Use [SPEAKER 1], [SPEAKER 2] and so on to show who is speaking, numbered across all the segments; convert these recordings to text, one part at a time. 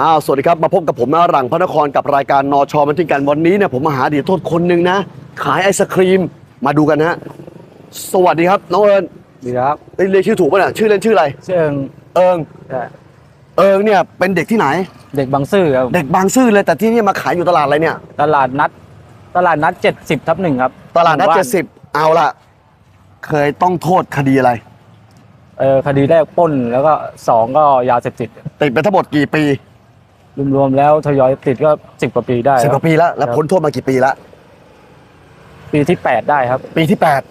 [SPEAKER 1] อ้าวสวัสดีครับ มาพบกับผมนะหลังพระนครกับรายการนอชอมันทิ้งกันวันนี้เนี่ยผมมาหาเดียโทษคนหนึ่งนะ ขายไอศครีมมาดูกันนะฮะสวัสดีครับ น้องเอิญ
[SPEAKER 2] ดีครับ
[SPEAKER 1] เอ้ยเรียกชื่อถูกป่ะเนี่ยชื่อเล่นชื่ออะไร
[SPEAKER 2] ชื่อเอิง
[SPEAKER 1] เอิง
[SPEAKER 2] ใช่
[SPEAKER 1] เอิงเนี่ยเป็นเด็กที่ไหน
[SPEAKER 2] เด็กบางซื่อครับ
[SPEAKER 1] เด็กบางซื่อเลยแต่ที่นี่มาขายอยู่ตลาดอะไรเนี่ย
[SPEAKER 2] ตลาดนัด ตลาดนัดเจ็ดสิบทับหนึ่งครับ
[SPEAKER 1] ตลาดนัด
[SPEAKER 2] หมู่
[SPEAKER 1] เจ็
[SPEAKER 2] บ้
[SPEAKER 1] ดสิบเอาละเคยต้องโทษคดีอะไร
[SPEAKER 2] เออคดีแรกปล้นแล้วก็สองก็ยาเสพติด
[SPEAKER 1] ติดไปทั้งหมดกี่ปี
[SPEAKER 2] รวมๆแล้วทยอยติดก็สิบกว่าปีได้
[SPEAKER 1] สิบ
[SPEAKER 2] ค
[SPEAKER 1] ก
[SPEAKER 2] รับ
[SPEAKER 1] ว่าปีแล้วแล้ว
[SPEAKER 2] ครับ
[SPEAKER 1] พ้นโทษมากี่ปีแล้ว
[SPEAKER 2] ปีที่แปดได้ครับ
[SPEAKER 1] ปีที่แปด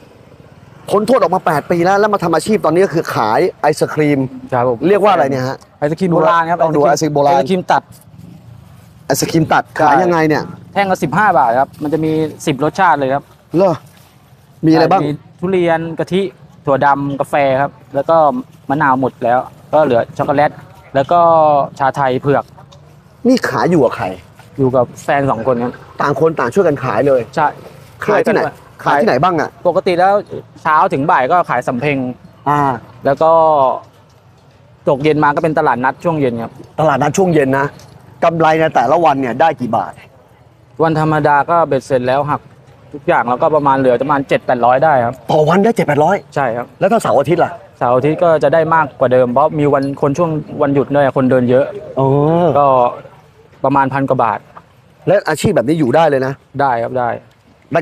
[SPEAKER 1] พ้นโทษออกมาแปดปีแล้วแล้วมาทำอาชีพตอนนี้ก็คือขายไอศครีม
[SPEAKER 2] ครับผม
[SPEAKER 1] เรียกว่าอะไรเนี่ยฮะ
[SPEAKER 2] ไอศครีมโบราณครับ
[SPEAKER 1] ต้องดูไอศกรีมโบราณ
[SPEAKER 2] ไอศครีมตัด
[SPEAKER 1] ไอศครีมตัดขายยังไงเนี่ย
[SPEAKER 2] แท่งละสิบห้าบาทครับ มันจะมีสิบรสชาติเลยครับ
[SPEAKER 1] เลอมีอะไรบ้าง
[SPEAKER 2] มีทุเรียนกะทิถั่วดำกาแฟครับ แล้วก็มะนาวหมดแล้ว ก็เหลือช็อกโกแลตแล้วก็ชาไทยเผือก
[SPEAKER 1] นี่ขายอยู่กับใคร
[SPEAKER 2] อยู่กับแฟนสองคนครับ
[SPEAKER 1] ต่างคนต่างช่วยกันขายเลย
[SPEAKER 2] ใช่
[SPEAKER 1] ขายที่ไหน
[SPEAKER 2] ช่วกัด้วย
[SPEAKER 1] ขายที่ไหนบ้างอะ
[SPEAKER 2] ปกติแล้วเช้าถึงบ่ายก็ขายสำเพ็ง
[SPEAKER 1] อ่า
[SPEAKER 2] แล้วก็ตกเย็นมาก็เป็นตลาดนัดช่วงเย็นครับ
[SPEAKER 1] ตลาดนัดช่วงเย็นนะกำไรในแต่ละวันเนี่ยได้กี่บาท
[SPEAKER 2] วันธรรมดาก็เบ็ดเสร็จแล้วหักทุกอย่างแล้วก็ประมาณเหลือประมาณเจ็ดแปดร้อยได้ครับ
[SPEAKER 1] ต่อวันได้เจ็ดแปดร้อย
[SPEAKER 2] ใช่ครับ
[SPEAKER 1] แล้วถ้าเสาร์อาทิตย์ล่ะ
[SPEAKER 2] เสาร์อาทิตย์ก็จะได้มากกว่าเดิมเพราะมีวันคนช่วงวันหยุดด้วยคนเดินเยอะ
[SPEAKER 1] อ๋อ
[SPEAKER 2] ก็ ประมาณพันกว่าบาท
[SPEAKER 1] และอาชีพแบบนี้อยู่ได้เลยนะ
[SPEAKER 2] ได้ครับได้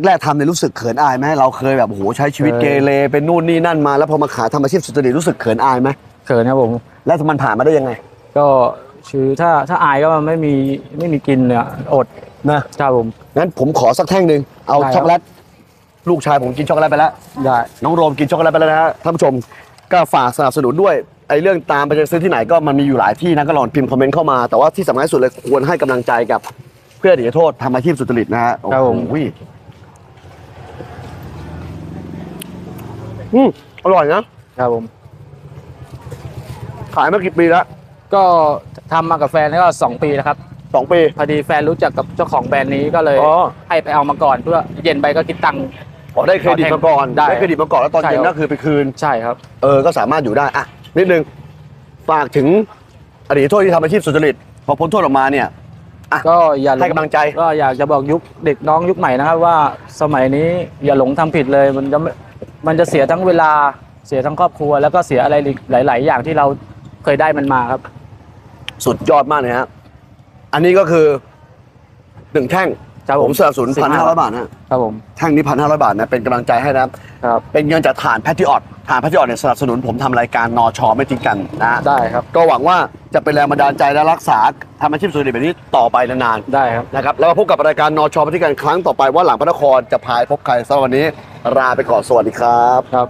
[SPEAKER 1] แรกๆทำเนี่ยรู้สึกเขินอายไหมเราเคยแบบโอ้โหใช้ชีวิต
[SPEAKER 2] เคย
[SPEAKER 1] เกเรเป็นนู่นนี่นั่นมา แล้วพอมาขายทำอาชีพสุจริตรู้สึกเขินอายไหม
[SPEAKER 2] เขินครับผม
[SPEAKER 1] แล้วมันผ่านมาได้ยังไง
[SPEAKER 2] ก็คือถ้าถ้าอายก็ไม่มีไม่มีกินเนี่ยอด
[SPEAKER 1] นะครับ
[SPEAKER 2] ผม
[SPEAKER 1] งั้นผมขอสักแท่งหนึ่งเอา
[SPEAKER 2] ได้ครับ
[SPEAKER 1] ช็อกโกแลตลูกชายผมกินช็อกโกแลตไปแล้ว
[SPEAKER 2] ได้
[SPEAKER 1] น้องโรมกินช็อกโกแลตไปแล้วนะฮะท่านผู้ชมก็ฝากสนับสนุนด้วย ไอ้เรื่องตามไปจะซื้อที่ไหนก็มันมีอยู่หลายที่นะก็ลองพิมพ์คอมเมนต์เข้ามาแต่ว่าที่สำคัญที่สุดเลยควรให้กำลังใจกับเพื่อเดียโทษทำอาชีพสุจริตนะฮะ
[SPEAKER 2] ครับผม
[SPEAKER 1] โอ้โหอืมอร่อยนะครับ
[SPEAKER 2] ผม
[SPEAKER 1] ขายมากี่ปีแล้ว
[SPEAKER 2] ก็ทำมากับแฟนก็สองปีแล้วครับ
[SPEAKER 1] สองปี
[SPEAKER 2] พอดีแฟนรู้จักกับเจ้าของแบรนด์นี้ก็เลย
[SPEAKER 1] อ๋อ
[SPEAKER 2] ให้ไปเอามาก่อนเพื่อเย็นไปก็คิดตังค์
[SPEAKER 1] ขอได้เครดิตมาก่อน
[SPEAKER 2] ได้
[SPEAKER 1] เครดิตมาก่อนแล้วตอน
[SPEAKER 2] ใช่
[SPEAKER 1] เย็น
[SPEAKER 2] ครั
[SPEAKER 1] ก็
[SPEAKER 2] บ
[SPEAKER 1] คือไปคืน
[SPEAKER 2] ใช่ครับ
[SPEAKER 1] เออ ก็สามารถอยู่ได้ อะ นิดนึงฝากถึงอดีตโทษที่ทำอาชีพสุจริตพอพ้นโทษออกมาเนี่ย
[SPEAKER 2] ก็อย่าหล
[SPEAKER 1] ให้กำลังใจ
[SPEAKER 2] ก็อยากจะบอกยุคเด็กน้องยุคใหม่นะครับ ว่าสมัยนี้อย่าหลงทำผิดเลย มันจะไม่มันจะเสียทั้งเวลาเสียทั้งครอบครัว แล้วก็เสียอะไรอีกหลาย ๆ อย่างที่เราเคยได้มันมาครับ
[SPEAKER 1] สุดยอดมากเลยฮะ อันนี้ก็คือหนึ่งแท่ง
[SPEAKER 2] ครับ
[SPEAKER 1] ผ
[SPEAKER 2] ผมม
[SPEAKER 1] สนับสนุนพันห้าร้อยบาทนะ
[SPEAKER 2] ครับผม
[SPEAKER 1] แท่งนี้พันห้าร้อยบาทนะเป็นกำลังใจให้นะครับ
[SPEAKER 2] ครับ
[SPEAKER 1] เป็นเงินจากฐานแพทติออดฐานแพทติออดเนี่ยสนับสนุนผมทำรายการนอชอไม่ทิ้งกันนะ
[SPEAKER 2] ได้ครับ
[SPEAKER 1] ก็หวังว่าจะเป็นแรงบันดาลใจและรักษาทำอาชีพสุจริตแบบนี้ต่อไปนาน
[SPEAKER 2] ได้ครับ
[SPEAKER 1] ๆนะครับ แล้วมาพบกับรายการนอชอไม่ทิ้งกันครั้งต่อไปว่าหลังพระนครจะพายพบใครสำหรับวันนี้ลาไปก่อนสวัสดีครับ
[SPEAKER 2] ครับ